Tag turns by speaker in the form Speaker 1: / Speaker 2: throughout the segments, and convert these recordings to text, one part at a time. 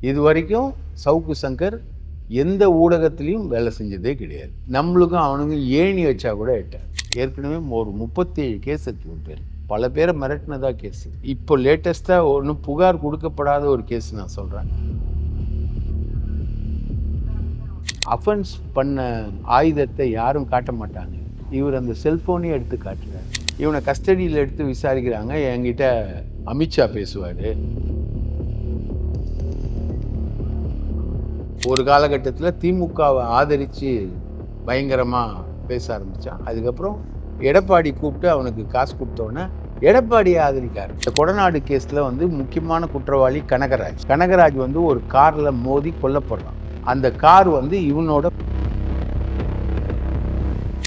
Speaker 1: இது வரைக்கும் சவுக்கு சங்கர் எந்த ஊடகத்துலேயும் வேலை செஞ்சதே கிடையாது. நம்மளுக்கும் அவனுக்கும் ஏணி வச்சா கூட எட்டார் ஏற்கனவே ஒரு முப்பத்தேழு கேஸ் இருக்கு பேர். பல பேரை மிரட்டினதா கேஸ் இப்போ லேட்டஸ்ட்டாக ஒன்றும் புகார் கொடுக்கப்படாத ஒரு கேஸ் நான் சொல்கிறேன் அஃபென்ஸ் பண்ண ஆயுதத்தை யாரும் காட்ட மாட்டாங்க. இவர் அந்த செல்ஃபோனையும் எடுத்து காட்டுறாரு. இவனை கஸ்டடியில் எடுத்து விசாரிக்கிறாங்க. என்கிட்ட அமித்ஷா பேசுவார். ஒரு காலகட்டத்தில் திமுகவை ஆதரித்து பயங்கரமாக பேச ஆரம்பித்தான் அதுக்கப்புறம் எடப்பாடி கூப்பிட்டு அவனுக்கு காசு கொடுத்தோன்னே எடப்பாடியை ஆதரிக்கார். இந்த கொடநாடு கேஸில் வந்து முக்கியமான குற்றவாளி கனகராஜ். கனகராஜ் வந்து ஒரு காரில் மோதி கொல்லப்படுறான். அந்த கார் வந்து இவனோட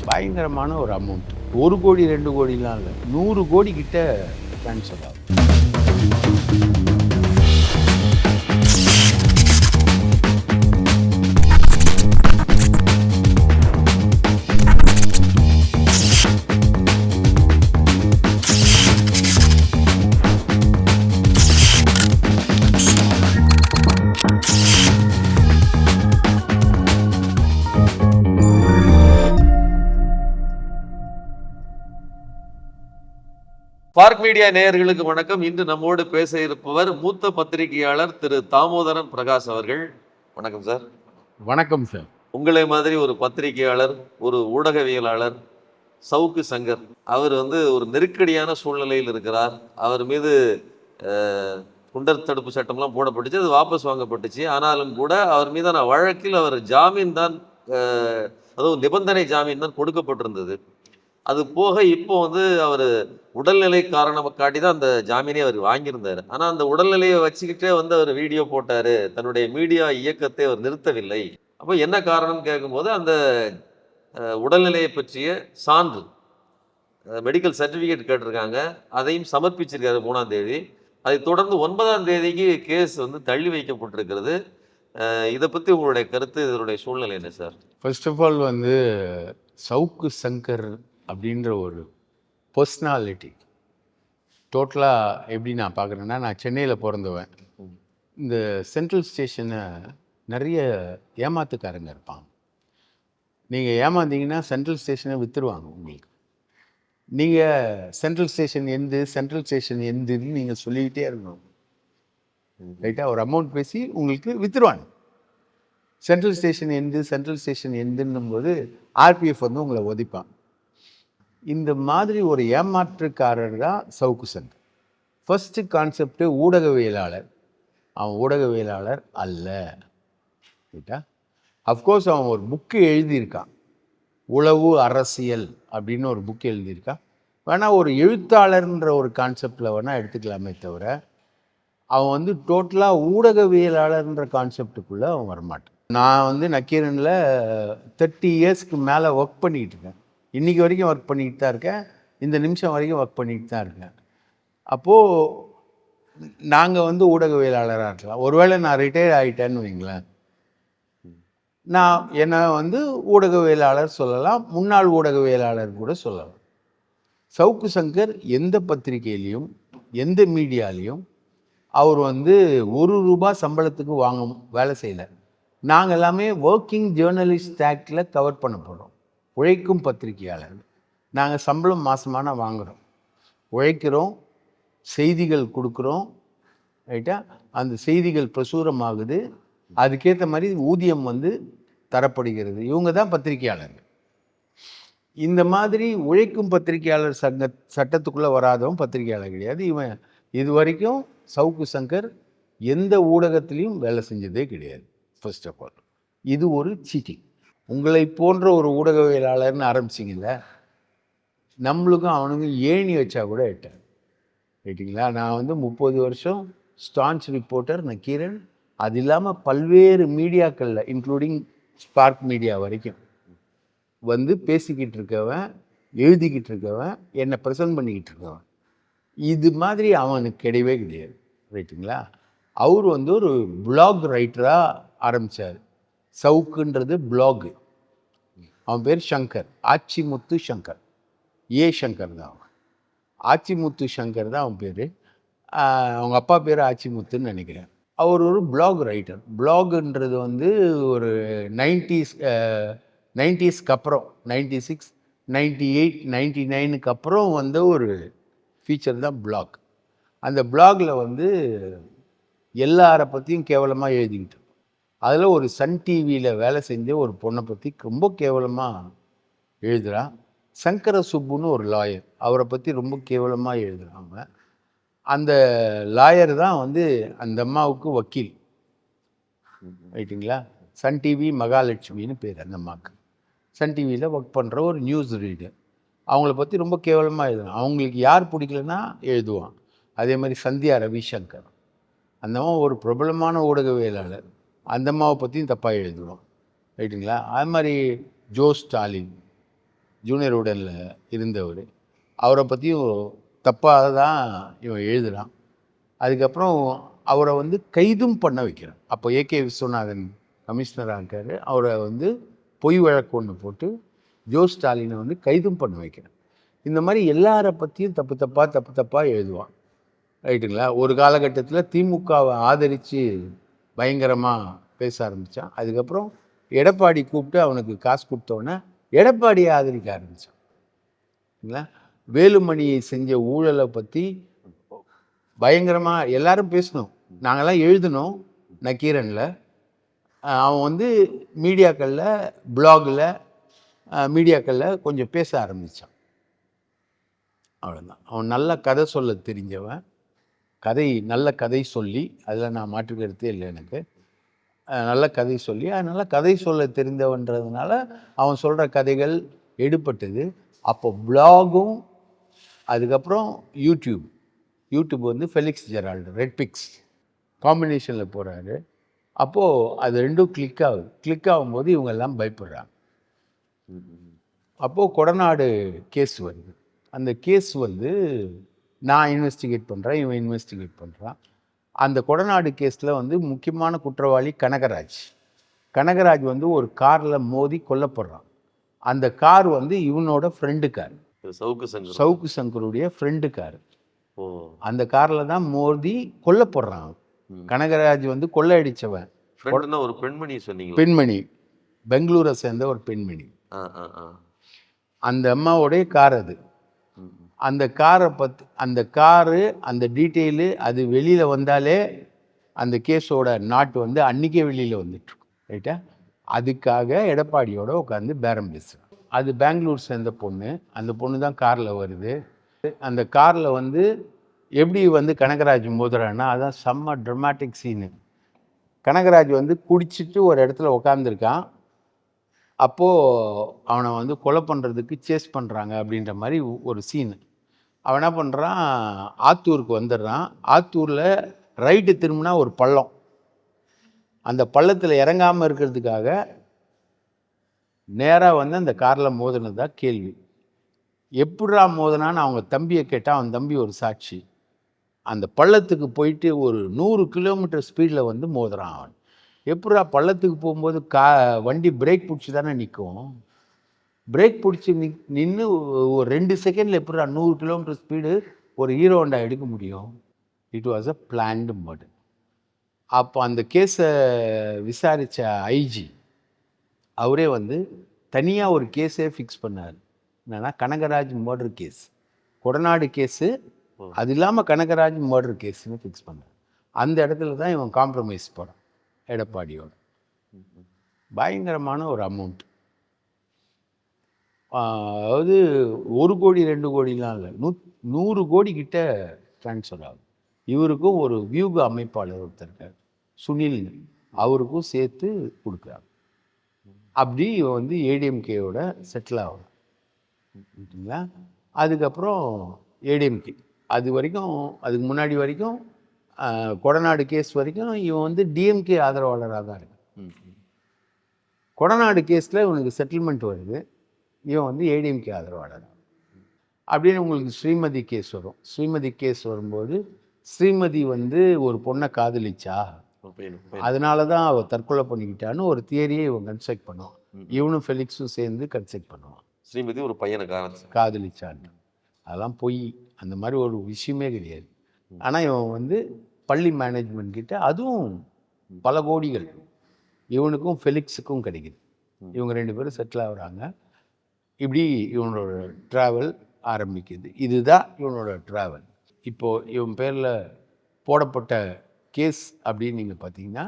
Speaker 1: பயங்கரமான ஒரு அமௌண்ட் ஒரு கோடி ரெண்டு கோடிலாம் இல்லை. நூறு கோடி கிட்ட ட்ரான்ஸ்ஃபர் ஆகும்.
Speaker 2: பார்க் மீடியா நேயர்களுக்கு வணக்கம். இன்று நம்மோடு பேச இருப்பவர் மூத்த பத்திரிகையாளர் திரு தாமோதரன் பிரகாஷ் அவர்கள். வணக்கம் சார்.
Speaker 1: வணக்கம் சார்.
Speaker 2: உங்களை மாதிரி ஒரு பத்திரிகையாளர் ஒரு ஊடகவியலாளர் சவுக்கு சங்கர் அவர் வந்து ஒரு நெருக்கடியான சூழ்நிலையில் இருக்கிறார். அவர் மீது குண்டர் தடுப்பு சட்டம்லாம் போடப்பட்டுச்சு அது வாபஸ் வாங்கப்பட்டுச்சு. ஆனாலும் கூட அவர் மீதான வழக்கில் அவர் ஜாமீன் தான் அதுவும் நிபந்தனை ஜாமீன் தான் கொடுக்கப்பட்டிருந்தது. அது போக இப்போ வந்து அவர் உடல்நிலை காரணம் காட்டி தான் அந்த ஜாமீனே அவர் வாங்கியிருந்தார். ஆனால் அந்த உடல்நிலையை வச்சுக்கிட்டே வந்து அவர் வீடியோ போட்டார். தன்னுடைய மீடியா இயக்கத்தை அவர் நிறுத்தவில்லை. அப்போ என்ன காரணம் கேட்கும்போது அந்த உடல்நிலையை பற்றிய சான்று மெடிக்கல் சர்டிஃபிகேட் கேட்டிருக்காங்க. அதையும் சமர்ப்பிச்சிருக்காரு மூணாம் தேதி. அதை தொடர்ந்து ஒன்பதாம் தேதிக்கு கேஸ் வந்து தள்ளி வைக்கப்பட்டிருக்கிறது. இதை பற்றி உங்களுடைய கருத்து இதனுடைய சூழ்நிலை என்ன சார்?
Speaker 1: ஃபர்ஸ்ட் ஆஃப் ஆல் வந்து சவுக்கு சங்கர் அப்படின்ற ஒரு பர்சனாலிட்டி டோட்டலாக எப்படி நான் பார்க்குறேன்னா நான் சென்னையில் பிறந்தவன். இந்த சென்ட்ரல் ஸ்டேஷனை நிறைய ஏமாத்துக்காரங்க இருப்பாங்க. நீங்கள் ஏமாந்தீங்கன்னா சென்ட்ரல் ஸ்டேஷனை விற்றுருவாங்க உங்களுக்கு. நீங்கள் சென்ட்ரல் ஸ்டேஷன் எந்து சென்ட்ரல் ஸ்டேஷன் எந்துன்னு நீங்கள் சொல்லிக்கிட்டே இருக்கணும். ரைட்டாக ஒரு அமௌண்ட் பேசி உங்களுக்கு விற்றுருவாங்க சென்ட்ரல் ஸ்டேஷன் எந்து சென்ட்ரல் ஸ்டேஷன் எந்துன்னும் போது ஆர்பிஎஃப் வந்து உங்களை ஒதிப்பான் இந்த மாதிரி ஒரு ஏமாற்றுக்காரர் தான் சவுக்கு சங்கர் ஃபஸ்ட்டு கான்செப்டு ஊடகவியலாளர். அவன் ஊடகவியலாளர் அல்ல. ரைட்டா அஃப்கோர்ஸ் அவன் ஒரு புக்கு எழுதியிருக்கான். உளவு அரசியல் அப்படின்னு ஒரு புக் எழுதியிருக்கான். வேணால் ஒரு எழுத்தாளர்ன்ற ஒரு கான்செப்டில் வேணால் எடுத்துக்கலாமே தவிர அவன் வந்து டோட்டலாக ஊடகவியலாளர்ன்ற கான்செப்டுக்குள்ளே அவன் வரமாட்டான். நான் வந்து நக்கீரனில் தேர்ட்டி இயர்ஸ்க்கு மேலே ஒர்க் பண்ணிக்கிட்டு இருக்கேன். இன்றைக்கி வரைக்கும் ஒர்க் பண்ணிக்கிட்டு தான் இருக்கேன். இந்த நிமிஷம் வரைக்கும் ஒர்க் பண்ணிக்கிட்டு தான் இருக்கேன். அப்போது நாங்கள் வந்து ஊடகவியலாளராக இருக்கலாம். ஒருவேளை நான் ரிட்டையர் ஆகிட்டேன்னு வைங்களேன். நான் என்னை வந்து ஊடகவியலாளர் சொல்லலாம் முன்னாள் ஊடகவியலாளர் கூட சொல்லலாம். சவுக்கு சங்கர் எந்த பத்திரிகையிலையும் எந்த மீடியாலையும் அவர் வந்து ஒரு ரூபாய் சம்பளத்துக்கு வாங்க வேலை செய்யலை. நாங்கள் எல்லாமே ஒர்க்கிங் ஜேர்னலிஸ்ட் ஆக்டில் கவர் பண்ண போகிறோம் உழைக்கும் பத்திரிகையாளர். நாங்கள் சம்பளம் மாதமான வாங்குகிறோம் உழைக்கிறோம் செய்திகள் கொடுக்குறோம் ரைட்டா அந்த செய்திகள் பிரசுரமாகுது. அதுக்கேற்ற மாதிரி ஊதியம் வந்து தரப்படுகிறது. இவங்க தான் பத்திரிகையாளர்கள். இந்த மாதிரி உழைக்கும் பத்திரிகையாளர் சங்க சட்டத்துக்குள்ளே வராதவன் பத்திரிகையாளர் கிடையாது. இவன் இது வரைக்கும் சவுக்கு சங்கர் எந்த ஊடகத்திலையும் வேலை செஞ்சதே கிடையாது ஃபர்ஸ்ட் ஆஃப் ஆல் இது ஒரு சீட்டிங் உங்களை போன்ற ஒரு ஊடகவியலாளர்னு ஆரம்பிச்சிங்கல்ல நம்மளுக்கும் அவனுக்கும் ஏணி வச்சா கூட எட்டேன் ரைட்டுங்களா நான் வந்து முப்பது வருஷம் ஸ்டான்ச் ரிப்போர்ட்டர் நக்கீரன். அது இல்லாமல் பல்வேறு மீடியாக்களில் இன்க்ளூடிங் ஸ்பார்க் மீடியா வரைக்கும் வந்து பேசிக்கிட்டு இருக்கவன் எழுதிக்கிட்டு இருக்கவன் என்னை ப்ரெசன்ட் பண்ணிக்கிட்டு இருக்கவன். இது மாதிரி அவனுக்கு கிடையவே கிடையாது. ரைட்டுங்களா அவர் வந்து ஒரு பிளாக் ரைட்டராக ஆரம்பித்தார் சவுக்குன்றது பிளாகு அவன் பேர் சங்கர். ஆச்சிமுத்து சங்கர். ஏ சங்கர் தான் அவன். ஆச்சிமுத்து சங்கர் தான் அவன் பேர். அவங்க அப்பா பேர் ஆச்சிமுத்துன்னு நினைக்கிறேன். அவர் ஒரு பிளாக் ரைட்டர் பிளாகுன்றது வந்து ஒரு நைன்டிஸ் நைன்டிஸ்க்கு அப்புறம் ninety six ninety eight ninety நைனுக்கு அப்புறம் வந்த ஒரு ஃபீச்சர் தான் பிளாக் அந்த பிளாகில் வந்து எல்லாரை பற்றியும் கேவலமாக எழுதிக்கிட்டு அதில் ஒரு சன் டிவியில் வேலை செஞ்ச ஒரு பொண்ணை பற்றி ரொம்ப கேவலமாக எழுதுகிறான் சங்கர சுப்புன்னு ஒரு லாயர். அவரை பற்றி ரொம்ப கேவலமாக எழுதுகிறாங்க அந்த லாயர் தான் வந்து அந்த அம்மாவுக்கு வக்கீல். ரைட்டுங்களா? சன் டிவி மகாலட்சுமின்னு பேர் அந்த அம்மாவுக்கு. சன் டிவியில் ஒர்க் பண்ணுற ஒரு நியூஸ் ரீடர் அவங்கள பற்றி ரொம்ப கேவலமாக எழுதுறான் அவங்களுக்கு யார் பிடிக்கலன்னா எழுதுவான். அதே மாதிரி சந்தியா ரவிசங்கர். அந்த அம்மா ஒரு பிரபலமான ஊடகவியலாளர். அந்த அம்மாவை பற்றியும் தப்பாக எழுதுவான் ரைட்டுங்களா? அது மாதிரி ஜோ ஸ்டாலின் ஜூனியர் உடனில் இருந்தவர் அவரை பற்றியும் தப்பாக தான் இவன் எழுதுகிறான் அதுக்கப்புறம் அவரை வந்து கைதும் பண்ண வைக்கிறான். அப்போ ஏகே விஸ்வநாதன் கமிஷனராக இருக்கார். அவரை வந்து பொய் வழக்கு ஒன்று போட்டு ஜோ ஸ்டாலினை வந்து கைதும் பண்ண வைக்கிறான். இந்த மாதிரி எல்லாரை பற்றியும் தப்பு தப்பாக தப்பு தப்பாக எழுதுவான். ரைட்டுங்களா? ஒரு காலகட்டத்தில் திமுகவை ஆதரித்து பயங்கரமாக பேச ஆரம்பித்தான் அதுக்கப்புறம் எடப்பாடி கூப்பிட்டு அவனுக்கு காசு கொடுத்தோன்னே எடப்பாடியை ஆதரிக்க ஆரம்பித்தான் சரிங்களா வேலுமணியை செஞ்ச ஊழலை பற்றி பயங்கரமாக எல்லாரும் பேசணும். நாங்கள்லாம் எழுதினோம் நக்கீரனில். அவன் வந்து மீடியாக்களில் பிளாகில் மீடியாக்களில் கொஞ்சம் பேச ஆரம்பித்தான் அவ்வளோதான் அவன் நல்ல கதை சொல்ல தெரிஞ்சவன். கதை நல்ல கதை சொல்லி அதில் நான் மாற்று கருத்தே இல்லை எனக்கு. நல்ல கதை சொல்லி அதனால் கதை சொல்ல தெரிந்தவன்றதுனால அவன் சொல்கிற கதைகள் எடுபட்டது. அப்போ பிளாகும் அதுக்கப்புறம் யூடியூப். யூடியூப் வந்து ஃபெலிக்ஸ் ஜெரால்டு ரெட் பிக்ஸ் காம்பினேஷனில் போகிறாரு அப்போது அது ரெண்டும் கிளிக் ஆகுது. கிளிக் ஆகும்போது இவங்க எல்லாம் பயப்படுறாங்க அப்போது கொடநாடு கேஸ் வருது. அந்த கேஸ் வந்து நான் இன்வெஸ்டிகேட் பண்ணுறேன் இவன் இன்வெஸ்டிகேட் பண்ணுறான் அந்த கொடநாடு கேஸில் வந்து முக்கியமான குற்றவாளி கனகராஜ். கனகராஜ் வந்து ஒரு காரில் மோதி கொல்லப்படுறான். அந்த கார் வந்து இவனோட ஃப்ரெண்டு கார்
Speaker 2: சவுக்கு சங்கர்
Speaker 1: சவுக்கு சங்கருடைய ஃப்ரெண்டு கார்
Speaker 2: ஓ.
Speaker 1: அந்த காரில் தான் மோதி கொல்லப்படுறான். கனகராஜ் வந்து கொள்ளையடிச்சவன்.
Speaker 2: ஒரு பெண்மணி சொன்னீங்களா?
Speaker 1: பெண்மணி. பெங்களூரை சேர்ந்த ஒரு பெண்மணி.
Speaker 2: ஆ ஆ ஆ.
Speaker 1: அந்த அம்மாவுடைய கார் அது. அந்த காரை பத் அந்த காரு அந்த டீட்டெயிலு அது வெளியில் வந்தாலே அந்த கேஸோட நாட்டு வந்து அன்றைக்கே வெளியில் வந்துட்டுருக்கும் ரைட்டா அதுக்காக எடப்பாடியோட உட்காந்து பேரம் பேசுகிறேன் அது பெங்களூர் சேர்ந்த பொண்ணு அந்த பொண்ணு தான் காரில் வருது. அந்த காரில் வந்து எப்படி வந்து கனகராஜ் மோதுறான்னா அதான் செம்ம ட்ரமாட்டிக் சீனு கனகராஜ் வந்து குடிச்சிட்டு ஒரு இடத்துல உக்காந்துருக்கான் அப்போது அவனை வந்து கொலை பண்ணுறதுக்கு சேஸ் பண்ணுறாங்க அப்படின்ற மாதிரி ஒரு சீனு அவன் என்ன பண்ணுறான் ஆத்தூருக்கு வந்துடுறான். ஆத்தூரில் ரைட்டு திரும்பினா ஒரு பள்ளம். அந்த பள்ளத்தில் இறங்காமல் இருக்கிறதுக்காக நேராக வந்து அந்த காரில் மோதினதா கேள்வி. எப்படா மோதினான்னு அவங்க தம்பியை கேட்டால் அவன் தம்பி ஒரு சாட்சி. அந்த பள்ளத்துக்கு போயிட்டு ஒரு நூறு கிலோமீட்டர் ஸ்பீடில் வந்து மோதுறான் அவன். எப்படா பள்ளத்துக்கு போகும்போது கா வண்டி பிரேக் பிடிச்சி தானே நிற்கும் பிரேக் பிடிச்சி நி நின்று ஒரு ரெண்டு செகண்டில் எப்படிடா நூறு கிலோமீட்டர் ஸ்பீடு ஒரு ஹீரோ ஹோண்டா எடுக்க முடியும்? It was a planned murder அப்போ அந்த கேஸை விசாரித்த ஐஜி அவரே வந்து தனியாக ஒரு கேஸே ஃபிக்ஸ் பண்ணார். என்னன்னா Kanagaraj murder case Kodanad case அது இல்லாமல் கனகராஜ் மர்டர் கேஸ்னு ஃபிக்ஸ் பண்ணார். அந்த இடத்துல தான் இவன் காம்ப்ரமைஸ் போகிறான் எடப்பாடியோட. பயங்கரமான ஒரு அமௌண்ட் அதாவது ஒரு கோடி ரெண்டு கோடிலாம் இல்லை. நூ நூறு கோடி கிட்ட ட்ரான்ஸ்ஃபர் ஆகும் இவருக்கும் ஒரு வியூக அமைப்பாளர் ஒருத்தர் சுனில் அவருக்கும் சேர்த்து கொடுக்குறாங்க. அப்படி இவன் வந்து ஏடிஎம்கேயோட செட்டில் ஓகேங்களா அதுக்கப்புறம் ஏடிஎம்கே அது வரைக்கும் அதுக்கு முன்னாடி வரைக்கும் கொடநாடு கேஸ் வரைக்கும் இவன் வந்து டிஎம்கே ஆதரவாளராக தான்
Speaker 2: ம்.
Speaker 1: கொடநாடு கேஸில் இவனுக்கு செட்டில்மெண்ட் வருது. இவன் வந்து ஏடிஎம்கே ஆதரவாளர். அப்படின்னு உங்களுக்கு ஸ்ரீமதி கேஸ் வரும். ஸ்ரீமதி கேஸ் வரும்போது ஸ்ரீமதி வந்து ஒரு பொண்ணை காதலிச்சா. அதனால தான் அவள் தற்கொலை பண்ணிக்கிட்டான்னு ஒரு தியரியை இவன் கன்ஸ்ட்ரக்ட் பண்ணுவான். இவனும் ஃபெலிக்ஸும் சேர்ந்து கன்ஸ்ட்ரக்ட் பண்ணுவான்.
Speaker 2: ஸ்ரீமதி ஒரு பையனை
Speaker 1: காதலிச்சான்னு. அதெல்லாம் பொய். அந்த மாதிரி ஒரு விஷயமே கிடையாது. ஆனால் இவன் வந்து பள்ளி மேனேஜ்மெண்ட் கிட்ட அதுவும் பல கோடிகள். இவனுக்கும் ஃபெலிக்ஸுக்கும் கிடைக்குது. இவங்க ரெண்டு பேரும் செட்டில் ஆகுறாங்க. இப்படி இவனோட ட்ராவல் ஆரம்பிக்குது. இதுதான் இவனோட ட்ராவல் இப்போது இவன் பேரில் போடப்பட்ட கேஸ் அப்படின்னு நீங்கள் பார்த்தீங்கன்னா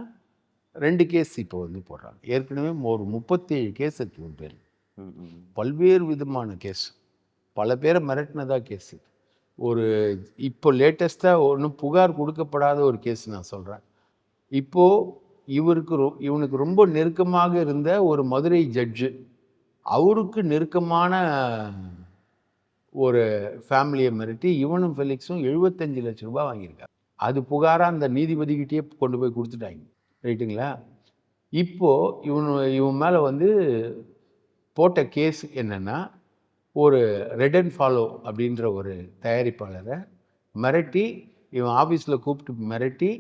Speaker 1: ரெண்டு கேஸ் இப்போ வந்து போடுறாங்க. ஏற்கனவே ஒரு முப்பத்தேழு கேஸ் இருக்கு இவன் பேர் பல்வேறு விதமான கேஸ் பல பேரை மிரட்டினதா கேஸு ஒரு இப்போ லேட்டஸ்ட்டாக ஒன்றும் புகார் கொடுக்கப்படாத ஒரு கேஸ் நான் சொல்கிறேன் இப்போது இவருக்கு ரொ இவனுக்கு ரொம்ப நெருக்கமாக இருந்த ஒரு மதுரை ஜட்ஜு அவருக்கு நெருக்கமான ஒரு ஃபேமிலியை மிரட்டி இவனும் ஃபெலிக்ஸும் எழுபத்தஞ்சு லட்ச ரூபாய் வாங்கியிருக்காங்க அது புகாராக அந்த நீதிபதிக்கிட்டேயே கொண்டு போய் கொடுத்துட்டாங்க. ரைட்டுங்களா? இப்போது இவன் இவன் மேலே வந்து போட்ட கேஸ் என்னென்னா ஒரு ரெட் அண்ட் ஃபாலோ அப்படின்ற ஒரு தயாரிப்பாளரை மிரட்டி இவன் ஆஃபீஸில் கூப்பிட்டு மிரட்டி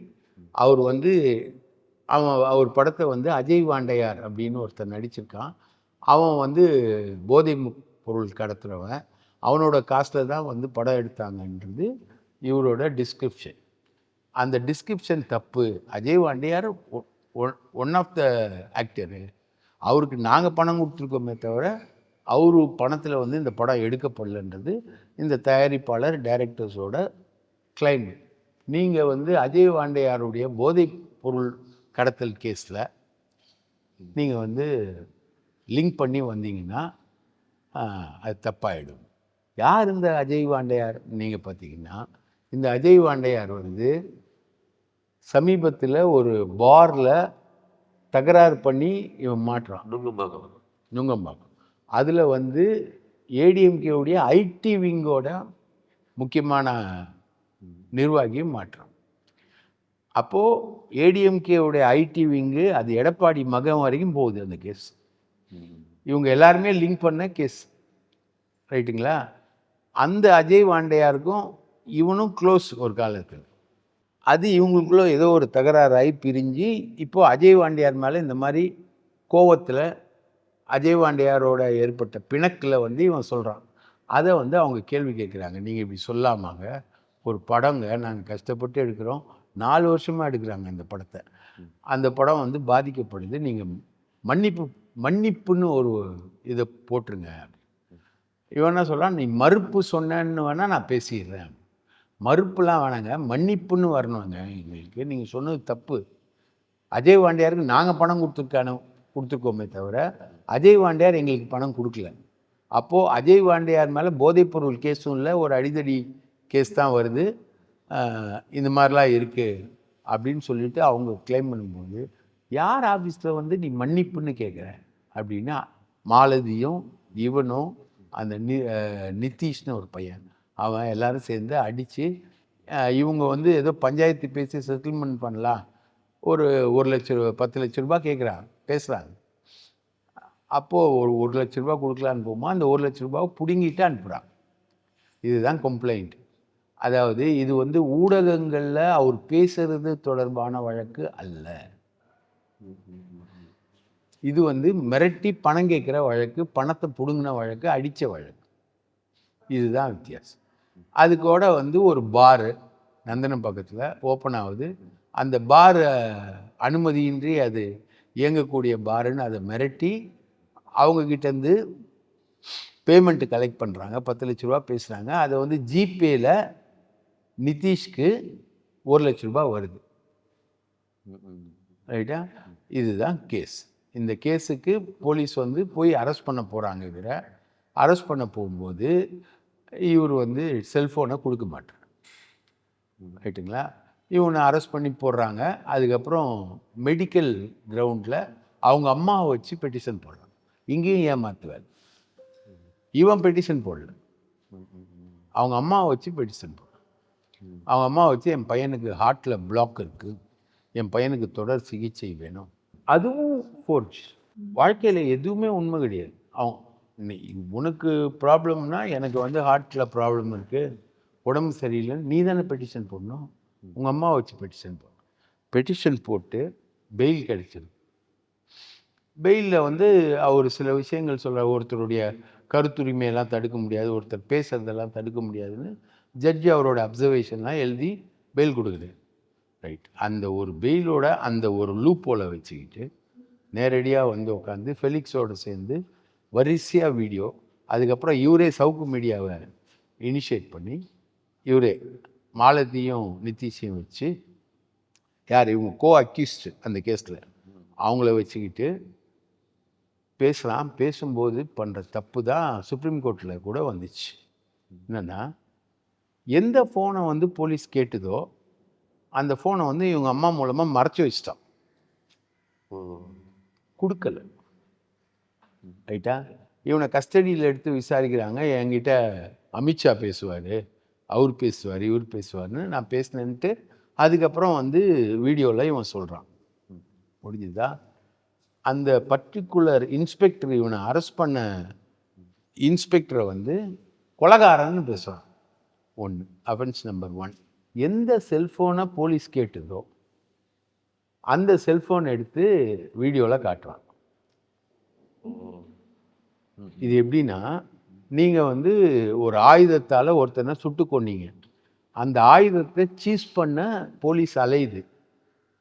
Speaker 1: அவர் வந்து அவன் அவர் படத்தை வந்து அஜய் வாண்டையார் அப்படின்னு ஒருத்தர் நடிச்சிருக்கான். அவன் வந்து போதை பொருள் கடத்துறவன். அவனோட காஸ்ட்டில் தான் வந்து படம் எடுத்தாங்கன்றது இவரோட டிஸ்கிரிப்ஷன் அந்த டிஸ்கிரிப்ஷன் தப்பு. Ajay Vandiyar one of the actor அவருக்கு நாங்கள் பணம் கொடுத்துருக்கோமே தவிர அவரு பணத்தில் வந்து இந்த படம் எடுக்கப்படலன்றது இந்த தயாரிப்பாளர் டைரக்டர்ஸோட கிளைம் நீங்கள் வந்து அஜய் வாண்டையாருடைய போதைப் பொருள் கடத்தல் கேஸில் நீங்கள் வந்து லிங்க் பண்ணி வந்தீங்கன்னா அது தப்பாயிடும். யார் இந்த அஜய் வாண்டையார்? நீங்கள் பார்த்தீங்கன்னா இந்த அஜய் வாண்டையார் வந்து சமீபத்தில் ஒரு பாரில் தகராறு பண்ணி இவன் மாட்டுறான்.
Speaker 2: நுங்கம்பாக்கம்.
Speaker 1: நுங்கம்பாக்கம். அதில் வந்து ஏடிஎம்கேவுடைய ஐடி விங்கோட முக்கியமான நிர்வாகியும் மாற்றம் அப்போது ஏடிஎம்கேவுடைய ஐடி விங்கு அது எடப்பாடி மகன் வரைக்கும் போகுது அந்த கேஸ். இவங்க எல்லாருமே லிங்க் பண்ண கேஸ் ரைட்டுங்களா அந்த அஜய் வாண்டையாருக்கும் இவனும் க்ளோஸ் ஒரு காலத்தில் அது இவங்களுக்குள்ள ஏதோ ஒரு தகராறாகி பிரிஞ்சு இப்போது அஜய் வாண்டியார் மேலே இந்த மாதிரி கோவத்தில் அஜய் வாண்டியாரோட ஏற்பட்ட பிணக்கில் வந்து இவன் சொல்கிறான் அதை வந்து அவங்க கேள்வி கேட்குறாங்க நீங்கள் இப்படி சொல்லாமாங்க ஒரு படங்க நாங்கள் கஷ்டப்பட்டு எடுக்கிறோம். நாலு வருஷமாக எடுக்கிறாங்க இந்த படத்தை. அந்த படம் வந்து பாதிக்கப்படுது. நீங்கள் மன்னிப்பு மன்னிப்புன்னு ஒரு இதை போட்டுருங்க. இவன் என்ன சொல்கிறான் நீ மறுப்பு சொன்னேன்னு வேணால் நான் பேசிடுறேன். மறுப்புலாம் வேணாங்க. மன்னிப்புன்னு வரணுங்க. எங்களுக்கு நீங்கள் சொன்னது தப்பு. அஜய் வாண்டியாருக்கு நாங்கள் பணம் கொடுத்துருக்கானோ கொடுத்துருக்கோமே தவிர அஜய் வாண்டியார் எங்களுக்கு பணம் கொடுக்கல. அப்போது அஜய் வாண்டியார் மேலே போதைப்பொருள் கேஸும் இல்லை ஒரு அடிதடி கேஸ் தான் வருது. இந்த மாதிரிலாம் இருக்குது அப்படின்னு சொல்லிட்டு அவங்க க்ளைம் பண்ணும்போது யார் ஆஃபீஸில் வந்து நீ மன்னிப்புன்னு கேட்குற அப்படின்னா மாலதியும் இவனும் அந்த நி நிதிஷ்னு ஒரு பையன். அவன் எல்லாரும் சேர்ந்து அடித்து இவங்க வந்து ஏதோ பஞ்சாயத்து பேசி செட்டில்மெண்ட் பண்ணலாம். ஒரு ஒரு லட்ச ரூபா பத்து லட்ச ரூபா கேட்குறாங்க பேசுகிறாங்க அப்போது ஒரு ஒரு லட்ச ரூபா கொடுக்கலான்னு போகுமா? அந்த ஒரு லட்ச ரூபாவை பிடுங்கிட்டு அனுப்புகிறான் இதுதான் கம்ப்ளைண்ட் அதாவது இது வந்து ஊடகங்களில் அவர் பேசுறது தொடர்பான வழக்கு அல்ல. இது வந்து மிரட்டி பணம் கேட்குற வழக்கு பணத்தை பிடுங்கின வழக்கு அடித்த வழக்கு. இதுதான் வித்தியாசம். அது கூட வந்து ஒரு பாரு நந்தனம் பக்கத்தில் ஓப்பன் ஆகுது. அந்த பார் அனுமதியின்றி அது இயங்கக்கூடிய பாருன்னு அதை மிரட்டி அவங்கக்கிட்டேருந்து பேமெண்ட்டு கலெக்ட் பண்ணுறாங்க பத்து லட்ச ரூபா பேசுகிறாங்க அதை வந்து ஜிபேயில் நிதிஷ்க்கு ஒரு லட்ச ரூபா வருது. ரைட்டா? இதுதான் கேஸ். இந்த கேஸுக்கு போலீஸ் வந்து போய் அரெஸ்ட் பண்ண போகிறாங்க இவரை. அரெஸ்ட் பண்ண போகும்போது இவர் வந்து செல்ஃபோனை கொடுக்க மாட்டார். ரைட்டுங்களா? இவனை அரெஸ்ட் பண்ணி போடுறாங்க. அதுக்கப்புறம் மெடிக்கல் கிரவுண்டில் அவங்க அம்மாவை வச்சு பெட்டிஷன் போடுறாங்க. இங்கேயும் ஏமாத்துவார். இவன் பெட்டிஷன் போடல. அவங்க அம்மாவை வச்சு பெட்டிஷன் போடுறான். அவங்க அம்மா வச்சு என் பையனுக்கு ஹார்ட்டில் பிளாக் இருக்குது என் பையனுக்கு தொடர் சிகிச்சை வேணும். அதுவும் ஃபோர்ஜ் வாழ்க்கையில் எதுவுமே உண்மை கிடையாது. அவன் உனக்கு ப்ராப்ளம்னா எனக்கு வந்து ஹார்ட்டில் ப்ராப்ளம் இருக்குது உடம்பு சரியில்லைன்னு நீ தானே பெட்டிஷன் போடணும். உங்கள் அம்மா வச்சு பெட்டிஷன் போடணும் பெட்டிஷன் போட்டு பெயில் கிடைச்சிது பெயிலில் வந்து அவர் சில விஷயங்கள் சொல்ற ஒருத்தருடைய கருத்துரிமையெல்லாம் தடுக்க முடியாது. ஒருத்தர் பேசுறதெல்லாம் தடுக்க முடியாதுன்னு ஜட்ஜி அவரோட அப்சர்வேஷன்லாம் எழுதி பெயில் கொடுக்குறாரு ரைட் அந்த ஒரு பெயிலோட அந்த ஒரு லூப்போல வச்சுக்கிட்டு நேரடியாக வந்து உட்காந்து ஃபெலிக்ஸோடு சேர்ந்து வரிசையாக வீடியோ அதுக்கப்புறம் இவரே சவுக்கு மீடியாவை இனிஷியேட் பண்ணி இவரே மாலதியும் நிதிஷையும் வச்சு யார் இவங்க கோ அக்யூஸ்டு அந்த கேஸில் அவங்கள வச்சுக்கிட்டு பேசலாம். பேசும்போது பண்ணுற தப்பு தான் சுப்ரீம் கோர்ட்டில் கூட வந்துச்சு. என்னென்னா எந்த ஃபோனை வந்து போலீஸ் கேட்டுதோ அந்த ஃபோனை வந்து இவங்க அம்மா மூலமாக மறைச்சி வச்சிட்டான். கொடுக்கல. ரைட்டா இவனை கஸ்டடியில் எடுத்து விசாரிக்கிறாங்க. என்கிட்ட அமித்ஷா பேசுவார் அவர் பேசுவார் இவர் பேசுவார்னு நான் பேசினேன்ட்டு அதுக்கப்புறம் வந்து வீடியோவில் இவன் சொல்கிறான் முடிஞ்சுதா? அந்த பர்டிகுலர் இன்ஸ்பெக்டர் இவனை அரெஸ்ட் பண்ண இன்ஸ்பெக்டரை வந்து கொலகாரன்னு பேசுகிறான் ஒன்று அஃபென்ஸ் நம்பர் ஒன் எந்த செல்ஃபோனை போலீஸ் கேட்டுதோ அந்த செல்ஃபோன் எடுத்து வீடியோவில் காட்டுறான் இது எப்படின்னா நீங்கள் வந்து ஒரு ஆயுதத்தால் ஒருத்தனை சுட்டு கொண்டீங்க அந்த ஆயுதத்தை சீஸ் பண்ண போலீஸ் அலையுது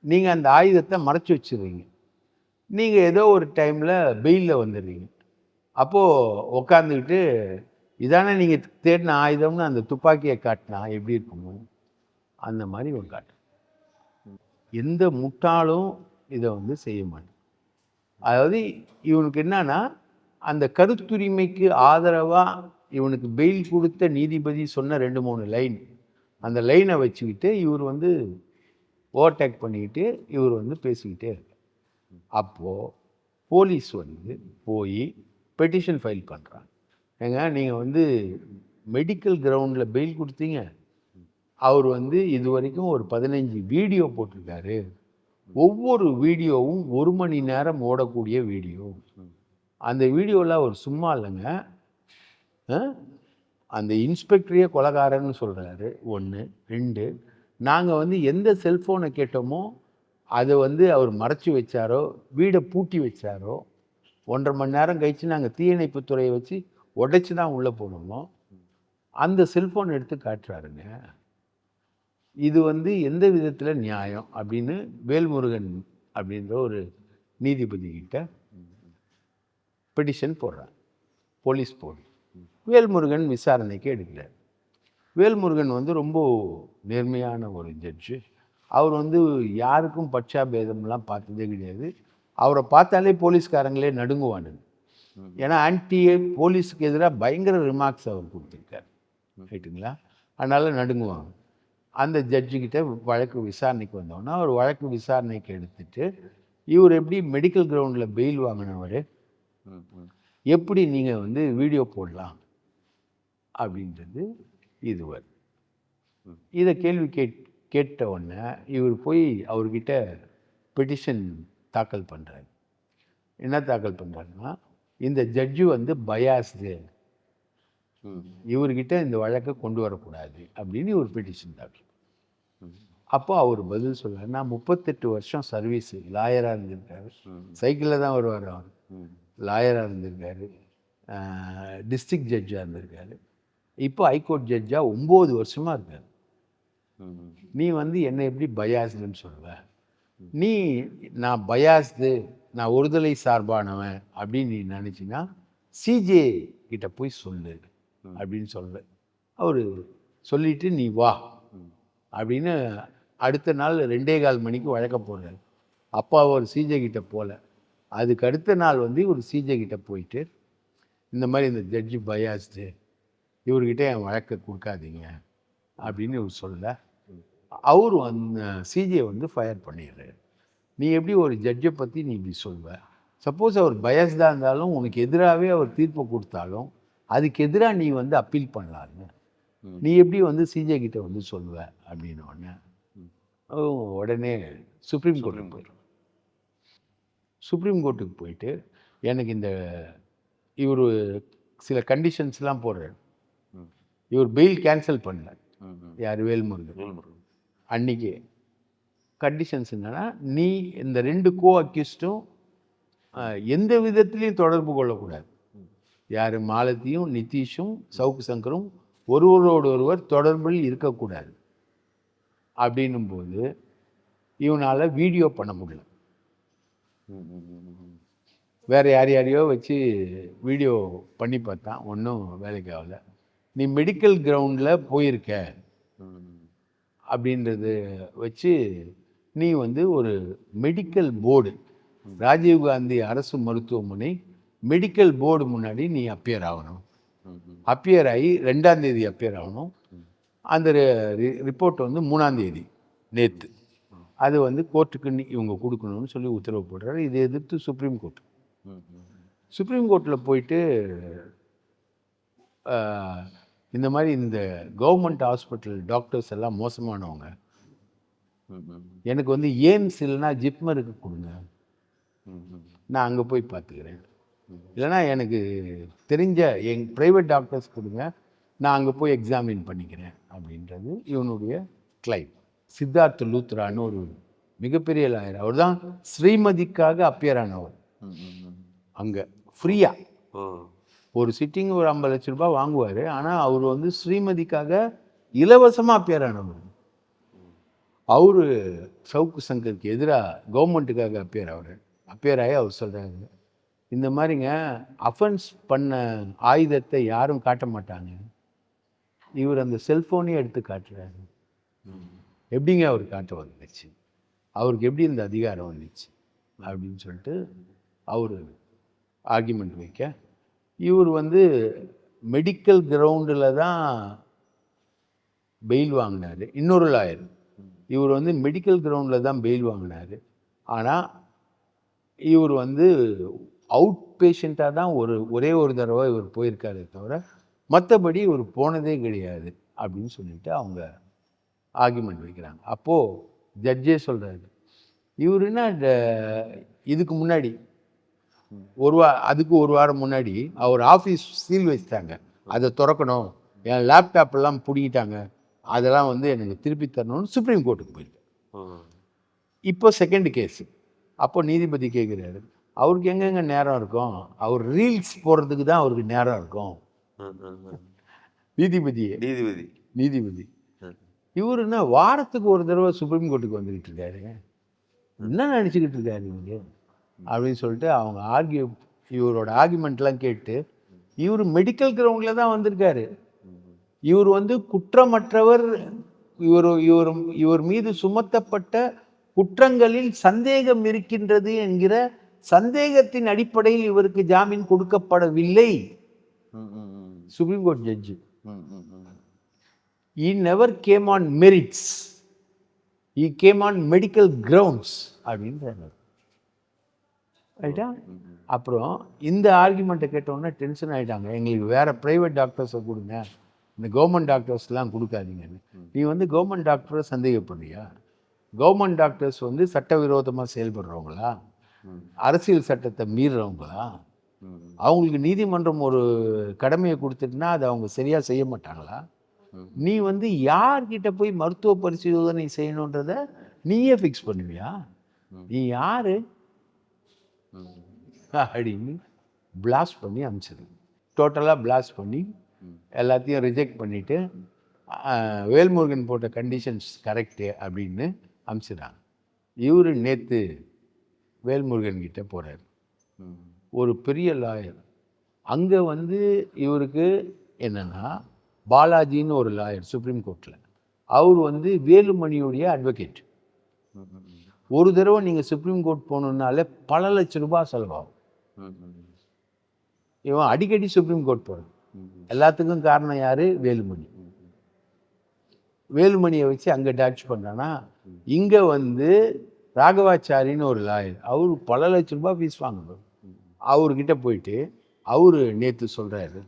Speaker 1: நீங்கள் அந்த ஆயுதத்தை மறைச்சி வச்சுருவீங்க நீங்கள் ஏதோ ஒரு டைமில் பெயிலில் வந்துடுறீங்க. அப்போது உக்காந்துக்கிட்டு இதானே நீங்கள் தேடின ஆயுதம்னு அந்த துப்பாக்கியை காட்டினா எப்படி இருக்குமோ? அந்த மாதிரி ஒரு காட்டு. எந்த முட்டாளும் இதை வந்து செய்ய மாட்டான். அதாவது இவனுக்கு என்னன்னா அந்த கருத்துரிமைக்கு ஆதரவாக இவனுக்கு பெயில் கொடுத்த நீதிபதி சொன்ன ரெண்டு மூணு லைன் அந்த லைனை வச்சுக்கிட்டு இவர் வந்து ஓவர்டேக் பண்ணிக்கிட்டு இவர் வந்து பேசிக்கிட்டே இருக்கார். அப்போது போலீஸ் வந்து போய் பெட்டிஷன் ஃபைல் பண்ணுறாங்க ஏங்க நீங்கள் வந்து மெடிக்கல் கிரவுண்டில் பெயில் கொடுத்தீங்க. அவர் வந்து இது வரைக்கும் ஒரு பதினஞ்சு வீடியோ போட்டிருக்காரு. ஒவ்வொரு வீடியோவும் ஒரு மணி நேரம் ஓடக்கூடிய வீடியோ. அந்த வீடியோவில் அவர் சும்மா இல்லைங்க. அந்த இன்ஸ்பெக்டரையே கொலகாரன்னு சொல்கிறாரு ஒன்று ரெண்டு நாங்கள் வந்து எந்த செல்ஃபோனை கேட்டோமோ அதை வந்து அவர் மறைச்சி வச்சாரோ வீடை பூட்டி வச்சாரோ ஒன்றரை மணி நேரம் கழித்து நாங்கள் தீயணைப்புத்துறையை வச்சு உடைச்சி தான் உள்ளே போனோமோ அந்த செல்ஃபோன் எடுத்து காட்டுறாருங்க. இது வந்து எந்த விதத்தில் நியாயம் அப்படின்னு வேல்முருகன் அப்படின்ற ஒரு நீதிபதி கிட்ட பெட்டிஷன் போடுறாங்க போலீஸ் போடு வேல்முருகன் விசாரணைக்கு எடுக்கிறார். வேல்முருகன் வந்து ரொம்ப நேர்மையான ஒரு ஜட்ஜு அவர் வந்து யாருக்கும் பட்சாபேதம்லாம் பார்த்ததே கிடையாது. அவரை பார்த்தாலே போலீஸ்காரங்களே நடுங்குவானுங்க. ஏன்னா ஆன்டிஏ போலீஸுக்கு எதிராக பயங்கர ரிமார்க்ஸ் அவர் கொடுத்துருக்காரு. ரைட்டுங்களா அதனால் நடுங்குவாங்க. அந்த ஜட்ஜுக்கிட்ட வழக்கு விசாரணைக்கு வந்தோன்னா அவர் வழக்கு விசாரணைக்கு எடுத்துட்டு இவர் எப்படி மெடிக்கல் கிரவுண்டில் பெயில் வாங்கினவர்? எப்படி நீங்கள் வந்து வீடியோ போடலாம்? அப்படின்றது இது வருது இதை கேள்வி கேட் கேட்ட உடனே இவர் போய் அவர்கிட்ட பெட்டிஷன் தாக்கல் பண்ணுறாரு என்ன தாக்கல் பண்ணுறாருன்னா இந்த ஜட்ஜு வந்து பயாஸ்டு இவர்கிட்ட இந்த வழக்கை கொண்டு வரக்கூடாது அப்படின்னு ஒரு பெட்டிஷன் தாக்கல் அப்போ அவர் பதில் சொல்றாரு நான் முப்பத்தெட்டு வருஷம் சர்வீஸ் லாயராக இருந்திருக்காரு. சைக்கிளில் தான் வருவார் அவர். லாயராக இருந்திருக்காரு. டிஸ்ட்ரிக்ட் ஜட்ஜாக இருந்திருக்காரு. இப்போ ஹைகோர்ட் ஜட்ஜாக ஒம்பது வருஷமாக இருக்காரு. நீ வந்து என்னை எப்படி பயாஸ்டுன்னு சொல்லுவ நீ நான் பயாஸ்டு நான் ஒருதலை சார்பானவன் அப்படின்னு நீ நினச்சின்னா சிஜே கிட்ட போய் சொல்லு. அப்படின்னு சொல்ல அவர் சொல்லிட்டு நீ வா. அப்படின்னு அடுத்த நாள் ரெண்டே கால் மணிக்கு வழக்க போடுறாரு அப்பா ஒரு சிஜே கிட்ட போகல அதுக்கு அடுத்த நாள் வந்து ஒரு சிஜே கிட்ட போயிட்டு இந்த மாதிரி இந்த ஜட்ஜி பயாஸ்டு இவர்கிட்ட என் வழக்கை கொடுக்காதீங்க. அப்படின்னு இவர் சொல்ல அவர் அந்த சிஜே வந்து ஃபயர் பண்ணிடுறாரு. நீ எப்படி ஒரு ஜட்ஜை பற்றி நீ இப்படி சொல்வ? சப்போஸ் அவர் பயஸ்டாக இருந்தாலும் உனக்கு எதிராகவே அவர் தீர்ப்பு கொடுத்தாலும் அதுக்கு எதிராக நீ வந்து அப்பீல் பண்ணலான்னு. நீ எப்படி வந்து சிஜே கிட்ட வந்து சொல்லுவ அப்படின்னு உடனே உடனே சுப்ரீம் கோர்ட்டுக்கு போயிடும் சுப்ரீம் கோர்ட்டுக்கு போயிட்டு எனக்கு இந்த இவர் சில கண்டிஷன்ஸ்லாம் போடுறாரு. இவர் பெயில் கேன்சல் பண்ணல. யார்? வேல்முருகன். அன்னைக்கு கண்டிஷன்ஸ் என்னன்னா நீ இந்த ரெண்டு கோ அக்யூஸ்டும் எந்த விதத்துலையும் தொடர்பு கொள்ளக்கூடாது. யார்? மாலத்தியும் நிதிஷும் சவுக்கு சங்கரும் ஒருவரோடு ஒருவர் தொடர்பில் இருக்கக்கூடாது. அப்படின்னும் போது இவனால் வீடியோ பண்ண முடியல. வேறு யார் யாரையோ வச்சு வீடியோ பண்ணி பார்த்தான். ஒன்றும் வேலைக்கு ஆகல. நீ மெடிக்கல் கிரவுண்டில் போயிருக்க. அப்படின்றது வச்சு நீ வந்து ஒரு மெடிக்கல் போர்டு ராஜீவ்காந்தி அரசு மருத்துவமனை மெடிக்கல் போர்டு முன்னாடி நீ அப்பியர் ஆகணும். அப்பியர் ஆகி ரெண்டாம் தேதி அப்பியர் ஆகணும். அந்த ரிப்போர்ட் வந்து மூணாம் தேதி நேற்று அது வந்து கோர்ட்டுக்கு இவங்க கொடுக்கணும்னு சொல்லி உத்தரவு போடுறாரு. இதை எதிர்த்து சுப்ரீம் கோர்ட். சுப்ரீம் கோர்ட்டில் போயிட்டு இந்த மாதிரி இந்த கவர்மெண்ட் ஹாஸ்பிட்டல் டாக்டர்ஸ் எல்லாம் மோசமானவங்க. எனக்கு வந்து ஏம்ஸ் இல்லைன்னா ஜிப்மருக்கு கொடுங்க. நான் அங்கே போய் பார்த்துக்கிறேன். இல்லைன்னா எனக்கு தெரிஞ்ச எங் ப்ரைவேட் டாக்டர்ஸ் கொடுங்க. நான் அங்கே போய் எக்ஸாமின் பண்ணிக்கிறேன் அப்படின்றது இவனுடைய கிளைம் சித்தார்த் லூத்ரான்னு ஒரு மிகப்பெரிய லாயர் அவர் தான் ஸ்ரீமதிக்காக அப்பியர் ஆனவர். அங்கே ஃப்ரீயாக ஒரு சிட்டிங் ஒரு ஐம்பது லட்ச ரூபாய் வாங்குவார். ஆனால் அவர் வந்து ஸ்ரீமதிக்காக இலவசமாக அப்பியர் ஆனவர். அவர் சவுக்கு சங்கருக்கு எதிராக கவர்மெண்ட்டுக்காக அப்பியர் ஆகிறார் அப்பியர் ஆகி அவர் சொல்கிறாரு இந்த மாதிரிங்க அஃபென்ஸ் பண்ண ஆயுதத்தை யாரும் காட்ட மாட்டாங்க. இவர் அந்த செல்ஃபோனையும் எடுத்து காட்டுறாரு. எப்படிங்க அவர் காட்ட வந்துச்சு? அவருக்கு எப்படி இந்த அதிகாரம் வந்துச்சு? அப்படின்னு சொல்லிட்டு அவர் ஆர்குமெண்ட் வைக்க இவர் வந்து மெடிக்கல் கிரவுண்டில் தான் பெயில் வாங்கினார். இன்னொரு லாயர் இவர் வந்து மெடிக்கல் கிரவுண்டில் தான் பெயில் வாங்கினார். ஆனால் இவர் வந்து அவுட் பேஷண்ட்டாக தான் ஒரு ஒரே ஒரு தடவை இவர் போயிருக்காரே தவிர மற்றபடி இவர் போனதே கிடையாது அப்படின்னு சொல்லிட்டு அவங்க ஆர்கியூமெண்ட் வைக்கிறாங்க. அப்போது ஜட்ஜே சொல்கிறாரு இவர் என்ன இதுக்கு முன்னாடி ஒரு வா அதுக்கு ஒரு வாரம் முன்னாடி அவர் ஆஃபீஸ் சீல் வச்சிட்டாங்க. அதை திறக்கணும். என் லேப்டாப் எல்லாம் பிடிங்கிட்டாங்க. அதெல்லாம் வந்து எனக்கு திருப்பி தரணும்னு சுப்ரீம் கோர்ட்டுக்கு போயிருக்காரு
Speaker 2: ஓ
Speaker 1: இப்போ செகண்ட் கேஸ் அப்போ நீதிபதி கேட்குறாரு அவருக்கு எங்கெங்க நேரம் இருக்கும்? அவர் ரீல்ஸ் போடுறதுக்கு தான் அவருக்கு நேரம் இருக்கும்.
Speaker 2: நீதிபதி.
Speaker 1: நீதிபதி.
Speaker 2: ம்.
Speaker 1: இவர் என்ன வாரத்துக்கு ஒரு தடவை சுப்ரீம் கோர்ட்டுக்கு வந்துக்கிட்டு இருக்காரு. என்ன நினச்சிக்கிட்டு இருக்காரு இவங்க அப்படின்னு சொல்லிட்டு அவங்க ஆர்கியூ இவரோட ஆர்கியூமெண்ட்லாம் கேட்டு இவர் மெடிக்கல் கிரவுண்டில் தான் வந்திருக்காரு. இவர் வந்து குற்றமற்றவர் இவர் இவர் இவர் மீது சுமத்தப்பட்ட குற்றங்களில் சந்தேகம் இருக்கின்றது என்கிற சந்தேகத்தின் அடிப்படையில் இவருக்கு ஜாமீன் கொடுக்கப்படவில்லை. சுப்ரீம் கோர்ட் ஜட்ஜு
Speaker 2: ம், ம், ம்.
Speaker 1: he never came on merits. He came on medical grounds அப்படின்றாங்க ரைட்டா அப்புறம் இந்த ஆர்குமெண்ட்டை கேட்டோன்னே டென்ஷன் ஆகிட்டாங்க எங்களுக்கு வேற ப்ரைவேட் டாக்டர்ஸை கொடுங்க. இந்த கவர்மெண்ட் டாக்டர்ஸ்லாம் கொடுக்காதீங்கன்னு. நீ வந்து கவர்மெண்ட் டாக்டரை சந்தேகப்படுறியா? கவர்மெண்ட் டாக்டர்ஸ் வந்து சட்டவிரோதமாக செயல்படுறவங்களா? அரசியல் சட்டத்தை மீறுறவங்களா அவங்களுக்கு நீதிமன்றம் ஒரு கடமையை கொடுத்துட்டுனா அதை அவங்க சரியாக செய்ய மாட்டாங்களா. நீ வந்து யார்கிட்ட போய் மருத்துவ பரிசோதனை செய்யணுன்றத நீயே ஃபிக்ஸ் பண்ணுவியா. நீ யாரு. அப்படின்னு பிளாஸ்ட் பண்ணி அனுப்பிச்சிது டோட்டலாக பிளாஸ்ட் பண்ணி. எல்லாத்தையும் ரிஜெக்ட் பண்ணிவிட்டு வேல்முருகன் போட்ட கண்டிஷன்ஸ் கரெக்டு அப்படின்னு அனுப்பிச்சிடுறாங்க இவர் நேற்று வேல்முருகன் கிட்ட போகிறார். ஒரு பெரிய லாயர். அங்கே வந்து இவருக்கு என்னன்னா பாலாஜின்னு ஒரு லாயர் சுப்ரீம் கோர்ட்டில் அவர் வந்து வேலுமணியுடைய அட்வொகேட். ஒரு தடவை நீங்கள் சுப்ரீம் கோர்ட் போகணுன்னாலே பல லட்ச ரூபாய் செலவாகும். இவன் அடிக்கடி சுப்ரீம் கோர்ட் போகிறான். எல்லாத்துக்கும் காரணம் யார்? வேலுமணி. வேலுமணியை வச்சு அங்கே டாச் பண்ணுறான்னா இங்கே வந்து ராகவாச்சாரின்னு ஒரு லாயர் அவர் பல லட்ச ரூபாய் ஃபீஸ் வாங்கணும் அவர்கிட்ட போயிட்டு அவர் நேற்று சொல்கிறாரு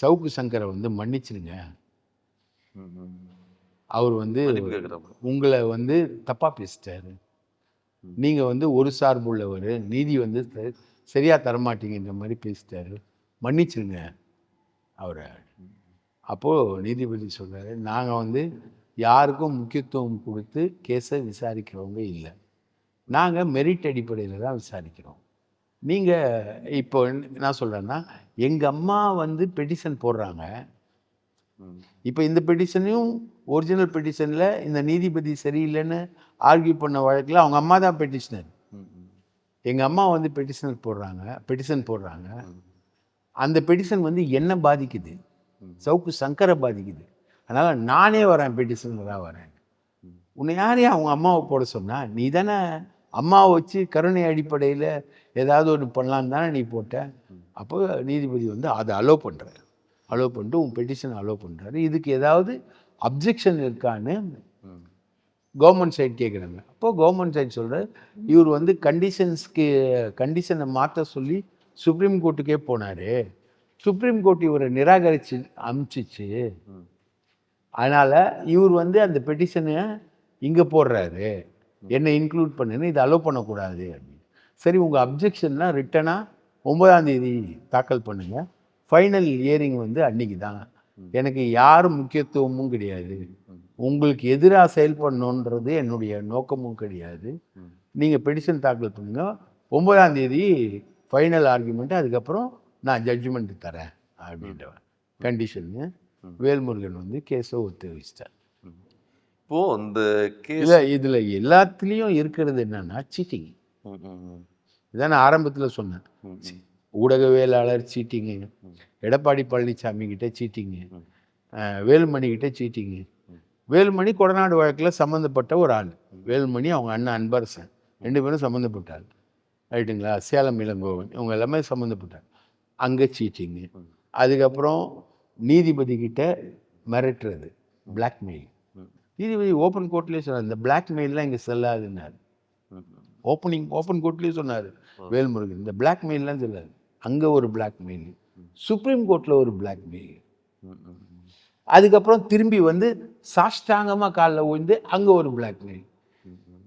Speaker 1: சவுக்கு சங்கரை வந்து மன்னிச்சிடுங்க. அவர் வந்து உங்களை வந்து தப்பாக பேசிட்டாரு. நீங்கள் வந்து ஒரு சார்புள்ளவர் நீதி வந்து ச- சரியா தரமாட்டீங்கன்ற மாதிரி பேசிட்டாரு. மன்னிச்சிருங்க அவரை. அப்போது நீதிபதி சொல்றாரு நாங்கள் வந்து யாருக்கும் முக்கியத்துவம் கொடுத்து கேஸை விசாரிக்கிறவங்க இல்லை. நாங்கள் மெரிட் அடிப்படையில் தான் விசாரிக்கிறோம். நீங்கள் இப்போ என்ன சொல்கிறேன்னா எங்கள் அம்மா வந்து பெட்டிஷன் போடுறாங்க. இப்போ இந்த பெட்டிஷனையும் ஒரிஜினல் பெட்டிஷனில் இந்த நீதிபதி சரியில்லைன்னு ஆர்கியூ பண்ண வழக்கில் அவங்க அம்மா தான் பெட்டிஷனர் எங்கள் அம்மா வந்து பெட்டிஷனர் போடுறாங்க பெட்டிஷன் போடுறாங்க. அந்த பெட்டிஷன் வந்து என்ன பாதிக்குது? சவுக்கு சங்கரை பாதிக்குது. அதனால் நானே வரேன் பெட்டிஷனராக வரேன். உன்னை யாரையும் அவங்க அம்மாவை போட சொன்னா நீ தானே அம்மாவை வச்சு கருணை அடிப்படையில் ஏதாவது ஒன்று பண்ணலான்னு தானே நீ போட்ட? அப்போ நீதிபதி வந்து அதை அலோவ் பண்ணுறாரு அலோவ் பண்ணிட்டு உன் பெட்டிஷன் அலோவ் பண்ணுறாரு இதுக்கு ஏதாவது அப்ஜெக்ஷன் இருக்கான்னு கவர்மெண்ட் சைடு கேட்குறாங்க அப்போ கவர்மெண்ட் சைடு சொல்கிறார் இவர் வந்து கண்டிஷன்ஸ்க்கு கண்டிஷனை மாற்ற சொல்லி சுப்ரீம் கோர்ட்டுக்கே போனார். சுப்ரீம் கோர்ட் இவரை நிராகரிச்சு அனுப்பிச்சிச்சு அதனால் இவர் வந்து அந்த பெட்டிஷனை இங்கே போடுறாரு. என்னை இன்க்ளூட் பண்ணுன்னு இதை அலோவ் பண்ணக்கூடாது அப்படின்னு. சரி உங்கள் அப்ஜெக்ஷன்லாம் ரிட்டனாக ஒன்பதாம் தேதி தாக்கல் பண்ணுங்க. ஃபைனல் இயரிங் வந்து அன்னைக்கு தான். எனக்கு யாரும் முக்கியத்துவமும் கிடையாது. உங்களுக்கு எதிராக செயல்படணுன்றது என்னுடைய நோக்கமும் கிடையாது. நீங்கள் பெட்டிஷன் தாக்கல் பண்ணுங்க. ஒன்பதாம் தேதி ஃபைனல் ஆர்குமெண்ட் அதுக்கப்புறம் நான் ஜட்ஜ்மெண்ட் தரேன் அப்படின்றவன் கண்டிஷன்னு வேல்முருகன் வந்து கேஸை ஒத்து வச்சிட்டார்
Speaker 2: இப்போ கேஸ்
Speaker 1: இல்லை இதில் எல்லாத்துலேயும் இருக்கிறது என்னன்னா சீட்டிங் இதான் நான் ஆரம்பத்தில் சொன்னேன். ஊடகவியலாளர் சீட்டிங்கு எடப்பாடி பழனிசாமி கிட்ட சீட்டிங்கு வேலுமணி கிட்ட சீட்டிங்கு வேலுமணி கொடநாடு வழக்கில் சம்மந்தப்பட்ட ஒரு ஆள். வேலுமணி அவங்க அண்ணன் அன்பரசன். ரெண்டு பேரும் சம்மந்தப்பட்டாள் ரைட்டுங்களா? சேலம் இளங்கோவன். இவங்க எல்லாமே சம்மந்தப்பட்டாங்க அங்கே சீட்டிங்கு அதுக்கப்புறம் நீதிபதி கிட்ட மிரட்டுறது பிளாக்மெயில் நீதிபதி ஓப்பன் கோர்ட்லேயே சொன்னார் இந்த பிளாக்மெயில்லாம் இங்கே செல்லாதுன்னாரு. ஓப்பனிங் ஓப்பன் கோர்ட்லேயே சொன்னார் வேல்முருகன். இந்த பிளாக்மெயில்லாம் செல்லாது. அங்கே ஒரு பிளாக்மெயில் சுப்ரீம் கோர்ட்டில் ஒரு பிளாக்மெயில் அதுக்கப்புறம் திரும்பி வந்து சாஷ்டாங்கமாக காலில் ஓய்ந்து அங்கே ஒரு பிளாக்மெயில்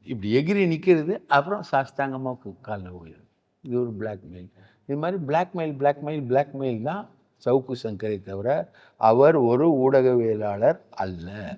Speaker 1: இப்படி எகிரி நிற்கிறது அப்புறம் சாஷ்டாங்கமாக காலில் விழுது இது ஒரு பிளாக்மெயில் இது மாதிரி பிளாக்மெயில் பிளாக்மெயில் பிளாக்மெயில் தான் சவுக்கு சங்கரை தவிர அவர் ஒரு ஊடகவியலாளர் அல்ல.